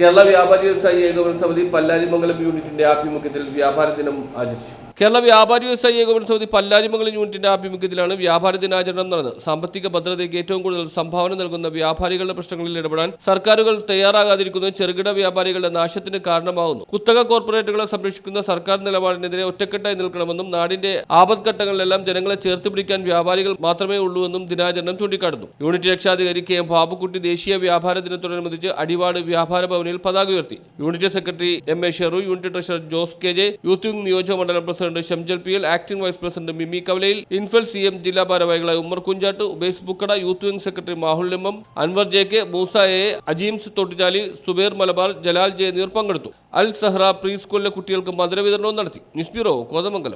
കേരള വ്യാപാരി വ്യവസായി ഏകോപന സമിതി പല്ലാരിമംഗലം യൂണിറ്റിന്റെ ആഭിമുഖ്യത്തിൽ വ്യാപാര ദിനം ആചരിച്ചു. കേരള വ്യാപാരി വ്യവസായി ഏകോപന സമിതി പല്ലാരിമംഗലം യൂണിറ്റിന്റെ ആഭിമുഖ്യത്തിലാണ് വ്യാപാര ദിനാചരണം നടന്നത്. സാമ്പത്തിക ഭദ്രതയ്ക്ക് ഏറ്റവും കൂടുതൽ സംഭാവന നൽകുന്ന വ്യാപാരികളുടെ പ്രശ്നങ്ങളിൽ ഇടപെടാൻ സർക്കാരുകൾ തയ്യാറാകാതിരിക്കുന്ന ചെറുകിട വ്യാപാരികളുടെ നാശത്തിന് കാരണമാകുന്നു കുത്തക കോർപ്പറേറ്റുകളെ സംരക്ഷിക്കുന്ന സർക്കാർ നിലപാടിനെതിരെ ഒറ്റക്കെട്ടായി നിൽക്കണമെന്നും നാടിന്റെ ആപത്ഘട്ടങ്ങളിലെല്ലാം ജനങ്ങളെ ചേർത്ത് പിടിക്കാൻ വ്യാപാരികൾ മാത്രമേ ഉള്ളൂവെന്നും ദിനാചരണം ചൂണ്ടിക്കാട്ടുന്നു. യൂണിറ്റ് രക്ഷാധികാരി കെ. എം ബാബുക്കുട്ടി ദേശീയ വ്യാപാര ദിനത്തോടനുബന്ധിച്ച് അടിവാട് വ്യാപാര ഭവനിൽ പതാക ഉയർത്തി. Unit secretary M A Sheru unit treasurer Jose K J youth wing നിയോജക മണ്ഡലം president Shamjal P L acting vice president Mimi കവലയിൽ ഇൻഫൽ സി എം ജില്ലാ ഭാരവാഹികളായ Ummer Kunjattu Ubais Bukkada youth wing secretary Mahul Limmam Anwar J K Moosa A Ajeems Thottichali Suber Malabar Jalal J എന്നിവർ പങ്കെടുത്തു അൽ Zahra pre സ്കൂളിലെ കുട്ടികൾക്ക് മധുര വിതരണവും നടത്തി. News bureau Kothamangalam